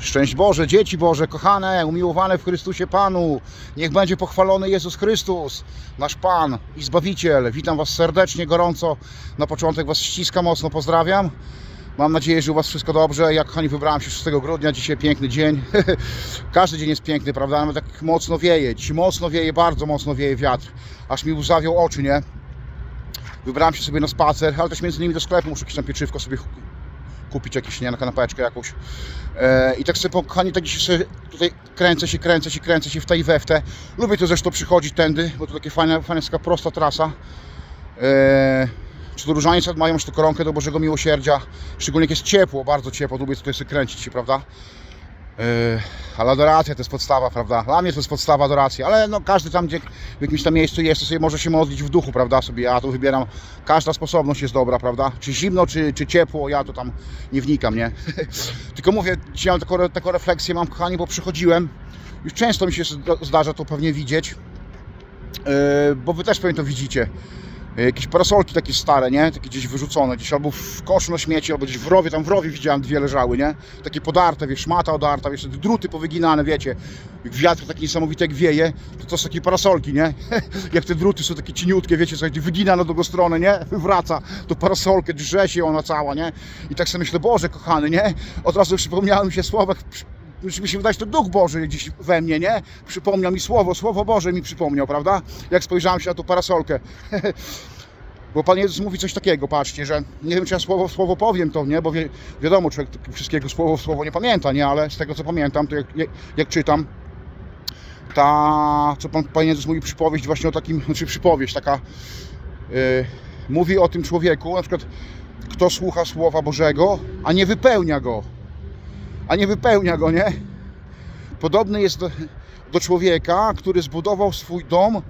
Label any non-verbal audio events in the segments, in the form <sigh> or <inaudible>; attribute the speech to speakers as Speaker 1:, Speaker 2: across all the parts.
Speaker 1: Szczęść Boże, dzieci Boże, kochane, umiłowane w Chrystusie Panu. Niech będzie pochwalony Jezus Chrystus, nasz Pan i Zbawiciel. Witam Was serdecznie, gorąco. Na początek Was ściskam, mocno pozdrawiam. Mam nadzieję, że u Was wszystko dobrze. Jak kochani, wybrałem się 6 grudnia, dzisiaj piękny dzień. <laughs> Każdy dzień jest piękny, prawda? Nawet tak mocno wieje. Dzisiaj mocno wieje, bardzo mocno wieje wiatr. Aż mi łzawią oczy, nie? Wybrałem się sobie na spacer, ale też między innymi do sklepu muszę jakieś tam pieczywko sobie kupić jakieś, nie, na kanapeczkę jakąś. E, I tak sobie, kochani, tak dzisiaj tutaj kręcę się, kręcę się, kręcę się w tej we w te. Lubię to zresztą przychodzić tędy, bo to fajne, fajna, jest taka prosta trasa. E, czy to różaniec mają już tu koronkę do Bożego Miłosierdzia, szczególnie jak jest ciepło, bardzo ciepło, lubię tutaj sobie kręcić się, prawda? Yy, ale adoracja to jest podstawa, prawda? Dla mnie to jest podstawa adoracji, ale no każdy tam, gdzie w jakimś tam miejscu jest, to sobie może się modlić w duchu, prawda? Sobie ja tu wybieram, każda sposobność jest dobra, prawda? Czy zimno, czy, czy ciepło, ja to tam nie wnikam, nie? <laughs> Tylko mówię, dzisiaj mam taką, taką refleksję, mam kochani, bo przychodziłem, już często mi się zdarza to pewnie widzieć, yy, bo wy też pewnie to widzicie. Jakieś parasolki takie stare, nie? Takie gdzieś wyrzucone, gdzieś albo w koszu na śmieci, albo gdzieś w rowie, tam w rowie widziałem dwie leżały, nie? Takie podarte, wiesz, szmata odarta, wiesz, druty powyginane, wiecie. Jak wiatr taki niesamowity jak wieje, to to są takie parasolki, nie? <laughs> jak te druty są takie cieniutkie, wiecie, słuchajcie, wygina na drugą stronę, nie? <laughs> Wywraca to parasolkę, drze się ona cała, nie? I tak sobie myślę, Boże kochany, nie? Od razu przypomniały mi się słowa już mi się wydaje, że to Duch Boży gdzieś we mnie, nie? Przypomniał mi Słowo, Słowo Boże mi przypomniał, prawda? Jak spojrzałem się na tą parasolkę. <laughs> Bo Pan Jezus mówi coś takiego, patrzcie, że nie wiem, czy ja słowo w słowo powiem to, nie? Bo wi wiadomo, człowiek wszystkiego słowo w słowo nie pamięta, nie? Ale z tego, co pamiętam, to jak, jak, jak czytam, ta, co Pan, Pan Jezus mówi, przypowieść właśnie o takim, <laughs> znaczy przypowieść taka, yy, mówi o tym człowieku, na przykład, kto słucha Słowa Bożego, a nie wypełnia go a nie wypełnia go, nie? Podobny jest do, do człowieka, który zbudował swój dom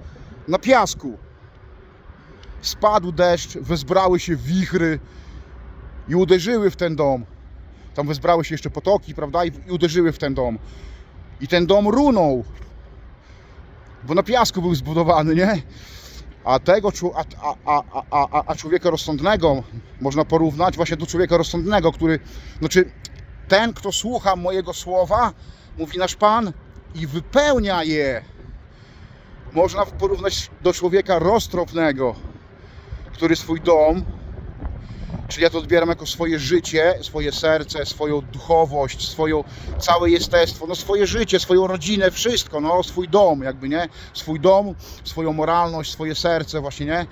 Speaker 1: na piasku. Spadł deszcz, wezbrały się wichry i uderzyły w ten dom. Tam wezbrały się jeszcze potoki, prawda? I, i uderzyły w ten dom. I ten dom runął, bo na piasku był zbudowany, nie? A tego, a, a, a, a, a człowieka rozsądnego można porównać właśnie do człowieka rozsądnego, który, znaczy ten, kto słucha mojego słowa, mówi nasz Pan, i wypełnia je. Można porównać do człowieka roztropnego, który swój dom, czyli ja to odbieram jako swoje życie, swoje serce, swoją duchowość, swoją całe jestestwo, no swoje życie, swoją rodzinę, wszystko, no swój dom, jakby nie, swój dom, swoją moralność, swoje serce, właśnie nie,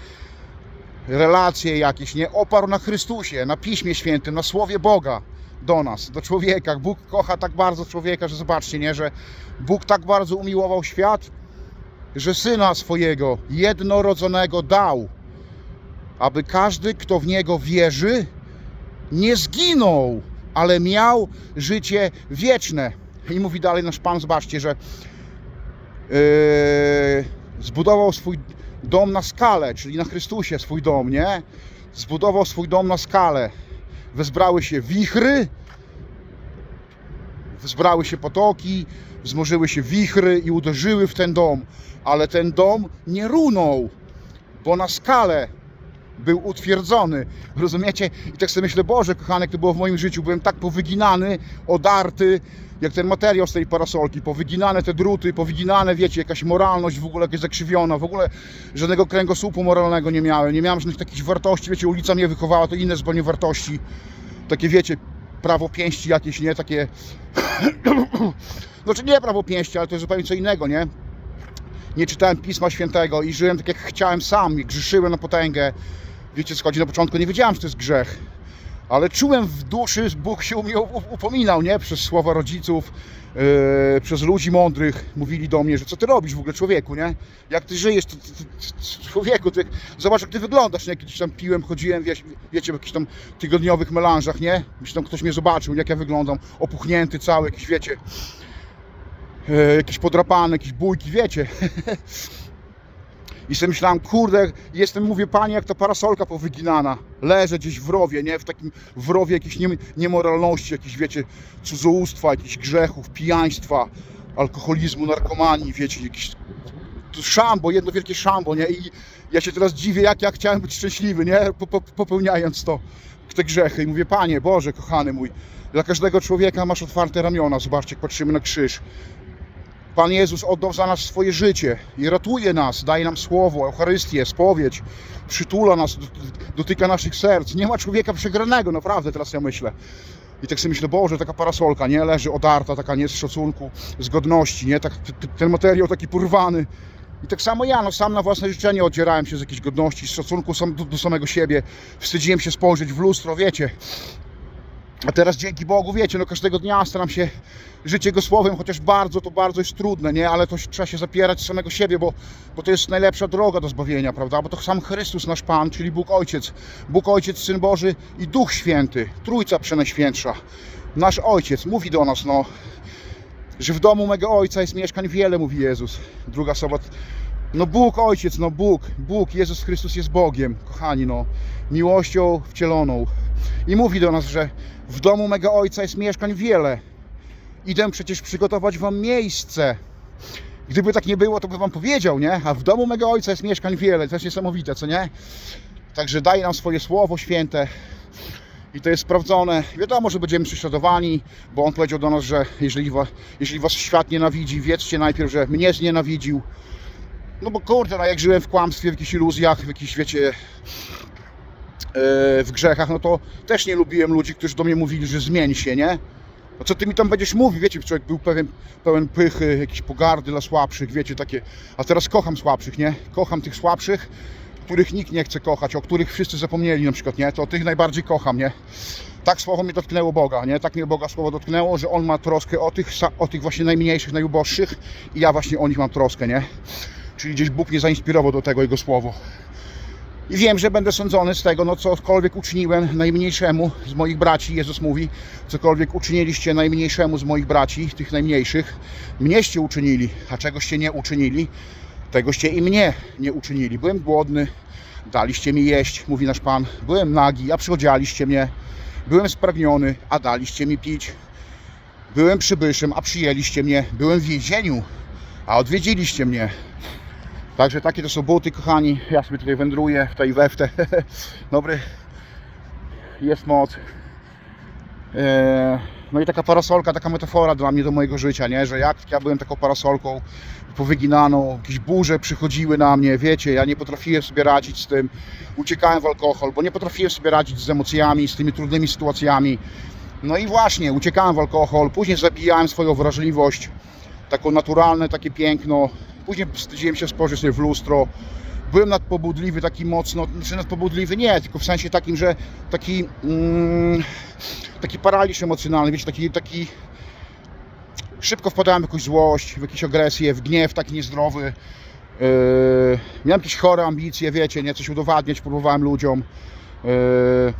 Speaker 1: relacje jakieś, nie, oparł na Chrystusie, na Piśmie Świętym, na Słowie Boga do nas, do człowieka. Bóg kocha tak bardzo człowieka, że zobaczcie, nie, że Bóg tak bardzo umiłował świat, że syna swojego jednorodzonego dał, aby każdy, kto w niego wierzy, nie zginął, ale miał życie wieczne. I mówi dalej nasz Pan, zobaczcie, że yy, zbudował swój dom na skalę, czyli na Chrystusie swój dom, nie? Zbudował swój dom na skalę wezbrały się wichry, wezbrały się potoki, wzmożyły się wichry i uderzyły w ten dom, ale ten dom nie runął, bo na skalę był utwierdzony. Rozumiecie? I tak sobie myślę, Boże, kochany, jak to było w moim życiu, byłem tak powyginany, odarty, jak ten materiał z tej parasolki, powyginane te druty, powyginane, wiecie, jakaś moralność w ogóle jakaś zakrzywiona, w ogóle żadnego kręgosłupu moralnego nie miałem, nie miałem żadnych takich wartości, wiecie, ulica mnie wychowała, to inne zupełnie wartości, takie, wiecie, prawo pięści jakieś, nie, takie, <clears throat> znaczy nie prawo pięści, ale to jest zupełnie co innego, nie, nie czytałem Pisma Świętego i żyłem tak jak chciałem sam grzeszyłem na potęgę, wiecie co chodzi, na początku nie wiedziałem, że to jest grzech, ale czułem w duszy, Bóg się mnie upominał, nie? Przez słowa rodziców, yy, przez ludzi mądrych mówili do mnie, że co ty robisz w ogóle człowieku, nie? Jak ty żyjesz, ty, ty, ty, człowieku, ty, zobacz jak ty wyglądasz, nie? Kiedyś tam piłem, chodziłem, wie, wiecie, w jakichś tam tygodniowych melanżach, nie? Myślę, tam ktoś mnie zobaczył, jak ja wyglądam, opuchnięty cały, jakiś, wiecie, yy, jakiś podrapany, jakieś bójki, wiecie. <laughs> I sobie myślałem, kurde, jestem, mówię, panie, jak ta parasolka powyginana. Leżę gdzieś w rowie, nie? W takim wrowie jakiejś nie, niemoralności, jakiejś, wiecie, cudzołóstwa, jakichś grzechów, pijaństwa, alkoholizmu, narkomanii, wiecie, jakiś szambo, jedno wielkie szambo, nie? I ja się teraz dziwię, jak ja chciałem być szczęśliwy, nie? Po, po, popełniając to. te grzechy i mówię, Panie Boże, kochany mój, dla każdego człowieka masz otwarte ramiona. Zobaczcie, jak patrzymy na krzyż. Pan Jezus oddał za nas swoje życie i ratuje nas, daje nam słowo, Eucharystię, spowiedź, przytula nas, dotyka naszych serc. Nie ma człowieka przegranego, naprawdę, teraz ja myślę. I tak sobie myślę, Boże, taka parasolka, nie? Leży odarta, taka nie z szacunku, z godności, nie? Tak, ten materiał taki porwany. I tak samo ja, no sam na własne życzenie odzierałem się z jakiejś godności, z szacunku sam do, do samego siebie. Wstydziłem się spojrzeć w lustro, wiecie. A teraz dzięki Bogu, wiecie, no każdego dnia staram się żyć Jego Słowem, chociaż bardzo, to bardzo jest trudne, nie? Ale to trzeba się zapierać samego siebie, bo, bo to jest najlepsza droga do zbawienia, prawda? Bo to sam Chrystus, nasz Pan, czyli Bóg Ojciec. Bóg Ojciec, Syn Boży i Duch Święty, Trójca Przenajświętsza. Nasz Ojciec mówi do nas, no, że w domu mego Ojca jest mieszkań wiele, mówi Jezus. Druga sobat. No Bóg Ojciec, no Bóg, Bóg, Jezus Chrystus jest Bogiem, kochani, no, miłością wcieloną. I mówi do nas, że w domu mego Ojca jest mieszkań wiele. Idę przecież przygotować wam miejsce. Gdyby tak nie było, to by wam powiedział, nie? A w domu mego Ojca jest mieszkań wiele. To jest niesamowite, co nie? Także daje nam swoje Słowo Święte. I to jest sprawdzone. Wiadomo, że będziemy prześladowani, bo On powiedział do nas, że jeżeli was, jeżeli was świat nienawidzi, wiedzcie najpierw, że mnie znienawidził. No bo kurde, no jak żyłem w kłamstwie, w jakichś iluzjach, w jakichś, wiecie, w grzechach, no to też nie lubiłem ludzi, którzy do mnie mówili, że zmień się, nie? No co ty mi tam będziesz mówił? Wiecie, człowiek był pewien, pełen pychy, jakiejś pogardy dla słabszych, wiecie, takie. A teraz kocham słabszych, nie? Kocham tych słabszych, których nikt nie chce kochać, o których wszyscy zapomnieli na przykład, nie? To tych najbardziej kocham, nie? Tak słowo mnie dotknęło Boga, nie? Tak mnie Boga słowo dotknęło, że On ma troskę o tych, o tych właśnie najmniejszych, najuboższych i ja właśnie o nich mam troskę, nie? Czyli gdzieś Bóg mnie zainspirował do tego Jego słowo. I wiem, że będę sądzony z tego, no cokolwiek uczyniłem najmniejszemu z moich braci, Jezus mówi, cokolwiek uczyniliście najmniejszemu z moich braci, tych najmniejszych, mnieście uczynili, a czegoście nie uczynili, tegoście i mnie nie uczynili. Byłem głodny, daliście mi jeść, mówi nasz Pan, byłem nagi, a przychodzialiście mnie, byłem spragniony, a daliście mi pić, byłem przybyszem, a przyjęliście mnie, byłem w więzieniu, a odwiedziliście mnie. Także takie to są buty, kochani. Ja sobie tutaj wędruję w tej we w te. Dobry. Jest moc. Eee, No i taka parasolka, taka metafora dla mnie do mojego życia, nie? Że jak ja byłem taką parasolką powyginaną, jakieś burze przychodziły na mnie, wiecie, ja nie potrafiłem sobie radzić z tym. Uciekałem w alkohol, bo nie potrafiłem sobie radzić z emocjami, z tymi trudnymi sytuacjami. No i właśnie, uciekałem w alkohol, później zabijałem swoją wrażliwość, taką naturalne, takie piękno. Później wstydziłem się spojrzeć sobie w lustro. Byłem nadpobudliwy taki mocno, znaczy nadpobudliwy nie, tylko w sensie takim, że taki, mm, taki paraliż emocjonalny, wiecie, taki, taki szybko wpadałem w jakąś złość, w jakąś agresję, w gniew taki niezdrowy. Yy, miałem jakieś chore ambicje, wiecie, nie, coś udowadniać próbowałem ludziom. Yy,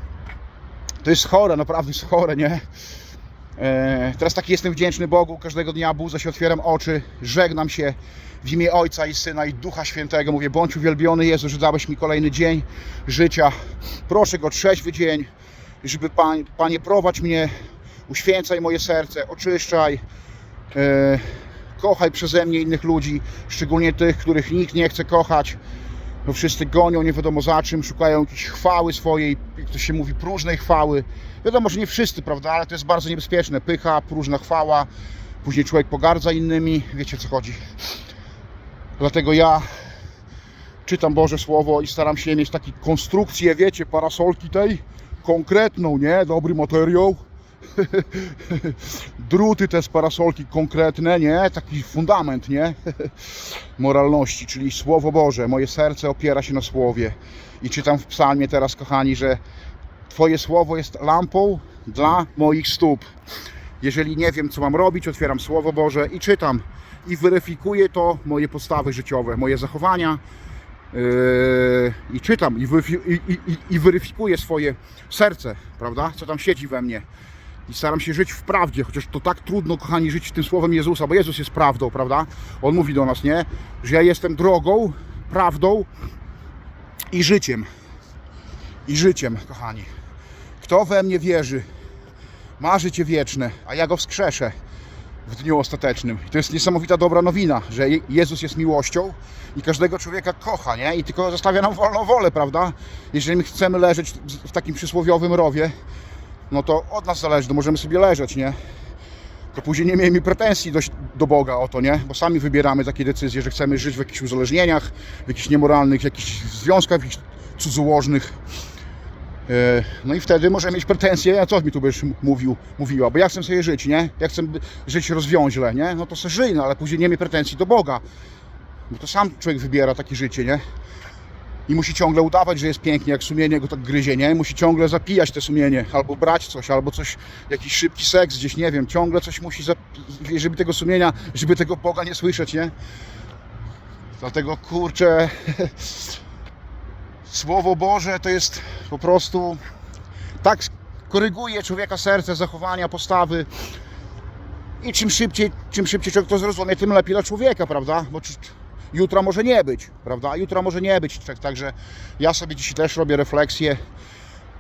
Speaker 1: to jest chore, naprawdę jest chore, nie? E, Teraz taki jestem wdzięczny Bogu. Każdego dnia budzę się, otwieram oczy, żegnam się w imię Ojca i Syna i Ducha Świętego. Mówię, bądź uwielbiony Jezu, że dałeś mi kolejny dzień życia. Proszę Go, trzeźwy dzień, żeby Pan, Panie, prowadź mnie, uświęcaj moje serce, oczyszczaj. E, kochaj przeze mnie innych ludzi, szczególnie tych, których nikt nie chce kochać. No wszyscy gonią nie wiadomo za czym, szukają jakiejś chwały swojej, jak to się mówi, próżnej chwały. Wiadomo, że nie wszyscy, prawda, ale to jest bardzo niebezpieczne. Pycha, próżna chwała, później człowiek pogardza innymi, wiecie o co chodzi. Dlatego ja czytam Boże Słowo i staram się mieć takie konstrukcje, wiecie, parasolki tej, konkretną, nie? Dobry materiał. <laughs> Druty te z parasolki konkretne, nie? Taki fundament, nie? <laughs> Moralności, czyli Słowo Boże. Moje serce opiera się na Słowie. I czytam w psalmie teraz, kochani, że Twoje Słowo jest lampą dla moich stóp. Jeżeli nie wiem, co mam robić, otwieram Słowo Boże i czytam. I weryfikuję to moje postawy życiowe, moje zachowania. Yy, I czytam i, i, i- i weryfikuję swoje serce, prawda? Co tam siedzi we mnie. I staram się żyć w prawdzie, chociaż to tak trudno, kochani, żyć tym słowem Jezusa, bo Jezus jest prawdą, prawda? On mówi do nas, nie? Że ja jestem drogą, prawdą i życiem. I życiem, kochani. Kto we mnie wierzy, ma życie wieczne, a ja go wskrzeszę. w dniu ostatecznym. I to jest niesamowita dobra nowina, że Je- Jezus jest miłością i każdego człowieka kocha, nie? I tylko zostawia nam wolną wolę, prawda? Jeżeli my chcemy leżeć w takim przysłowiowym rowie, no to od nas zależy, to możemy sobie leżeć, nie? To później nie miejmy pretensji do, do Boga o to, nie? Bo sami wybieramy takie decyzje, że chcemy żyć w jakichś uzależnieniach, w jakichś niemoralnych, jakichś związkach, w jakichś cudzołożnych. E, No i wtedy możemy mieć pretensje, a co mi tu byś mówił, mówiła, bo ja chcę sobie żyć, nie? Ja chcę żyć rozwiąźle, nie? No to sobie żyj, no ale później nie miej pretensji do Boga. Bo to sam człowiek wybiera takie życie, nie? I musi ciągle udawać, że jest pięknie, jak sumienie go tak gryzie, nie? Musi ciągle zapijać te sumienie, albo brać coś, albo coś, jakiś szybki seks gdzieś, nie wiem, ciągle coś musi, żeby tego sumienia, żeby tego Boga nie słyszeć, nie? Dlatego, kurczę, <laughs> Słowo Boże to jest po prostu tak koryguje człowieka serce, zachowania, postawy. I czym szybciej, czym szybciej człowiek to zrozumie, tym lepiej dla człowieka, prawda? Bo jutra może nie być, prawda? Jutra może nie być. Tak, także ja sobie dzisiaj też robię refleksję.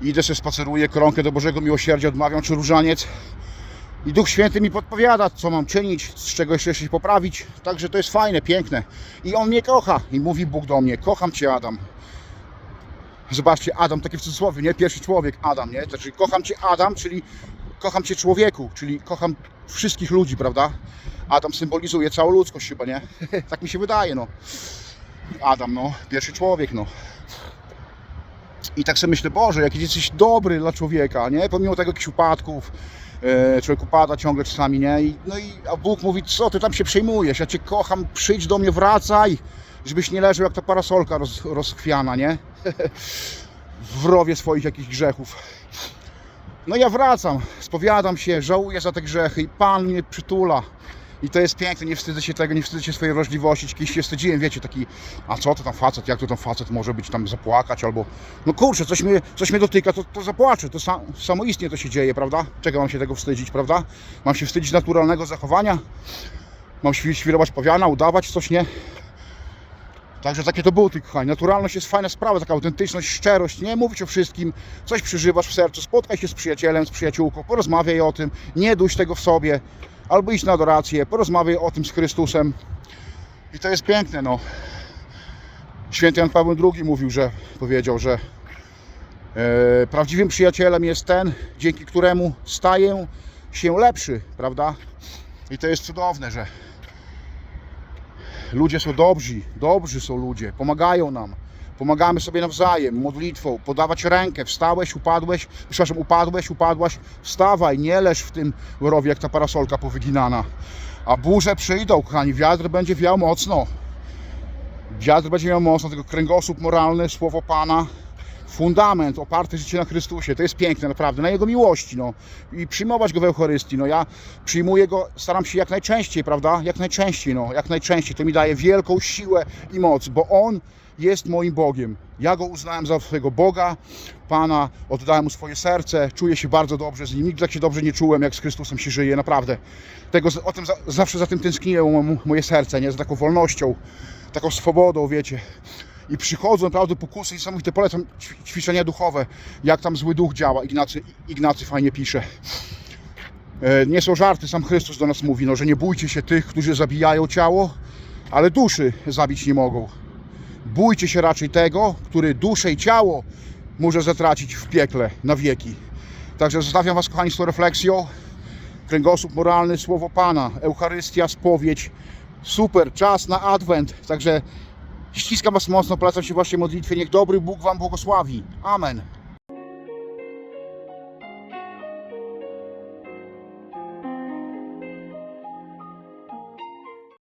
Speaker 1: Idę sobie spaceruję, koronkę do Bożego Miłosierdzia odmawiam, czy różaniec. I Duch Święty mi podpowiada, co mam czynić, z czego jeszcze się poprawić. Także to jest fajne, piękne. I On mnie kocha. I mówi Bóg do mnie, kocham Cię Adam. Zobaczcie, Adam, takie w cudzysłowie, nie? Pierwszy człowiek, Adam, nie? Znaczy, kocham Cię, Adam, czyli kocham Cię człowieku, czyli kocham wszystkich ludzi, prawda? Adam symbolizuje całą ludzkość chyba, nie? <laughs> tak mi się wydaje, no. Adam, no, pierwszy człowiek, no. I tak sobie myślę, Boże, jaki jesteś dobry dla człowieka, nie? Pomimo tego jakichś upadków, e, człowiek upada ciągle czasami, nie? I, no i a Bóg mówi, co ty tam się przejmujesz? Ja Cię kocham, przyjdź do mnie, wracaj, żebyś nie leżał jak ta parasolka roz, rozchwiana, nie? <laughs> w rowie swoich jakichś grzechów. No ja wracam, spowiadam się, żałuję za te grzechy i Pan mnie przytula. I to jest piękne, nie wstydzę się tego, nie wstydzę się swojej wrażliwości. Kiedyś się wstydziłem, wiecie, taki, a co to tam facet, jak to tam facet może być tam zapłakać, albo, no kurczę, coś mnie, coś mnie dotyka, to, to zapłaczę, to sam, samoistnie to się dzieje, prawda? Czego mam się tego wstydzić, prawda? Mam się wstydzić naturalnego zachowania? Mam świ- świrować pawiana, udawać coś, nie? Także takie to buty, kochani. Naturalność jest fajna sprawa, taka autentyczność, szczerość, nie mówić o wszystkim, coś przeżywasz w sercu, spotkaj się z przyjacielem, z przyjaciółką, porozmawiaj o tym, nie duś tego w sobie, albo idź na adorację, porozmawiaj o tym z Chrystusem. I to jest piękne, no. Święty Jan Paweł II mówił, że powiedział, że e, prawdziwym przyjacielem jest ten, dzięki któremu staję się lepszy, prawda? I to jest cudowne, że Ludzie są dobrzy, dobrzy są ludzie, pomagają nam. Pomagamy sobie nawzajem, modlitwą, podawać rękę, wstałeś, upadłeś, przepraszam, upadłeś, upadłaś, wstawaj, nie leż w tym rowie jak ta parasolka powyginana. A burze przyjdą, kochani, wiatr będzie wiał mocno. Wiatr będzie miał mocno, tego kręgosłup moralny, słowo Pana, fundament oparty życie na Chrystusie. To jest piękne naprawdę, na Jego miłości, no. I przyjmować Go w Eucharystii, no. Ja przyjmuję Go, staram się jak najczęściej, prawda? Jak najczęściej, no. Jak najczęściej. To mi daje wielką siłę i moc, bo On jest moim Bogiem. Ja Go uznałem za swojego Boga, Pana, oddałem Mu swoje serce, czuję się bardzo dobrze z Nim. Nigdy tak się dobrze nie czułem, jak z Chrystusem się żyje, naprawdę. Tego, o tym za, zawsze za tym tęskniło mo- moje serce, nie? Za taką wolnością, taką swobodą, wiecie i przychodzą naprawdę pokusy niesamowite. Polecam ćwi- ćwiczenia duchowe, jak tam zły duch działa. Ignacy, Ignacy fajnie pisze. E, Nie są żarty, sam Chrystus do nas mówi, no, że nie bójcie się tych, którzy zabijają ciało, ale duszy zabić nie mogą. Bójcie się raczej tego, który duszę i ciało może zatracić w piekle na wieki. Także zostawiam Was, kochani, z tą refleksją. Kręgosłup moralny, słowo Pana, Eucharystia, spowiedź. Super, czas na Adwent. Także Ściskam Was mocno, polecam się właśnie modlitwie. Niech dobry Bóg Wam błogosławi. Amen.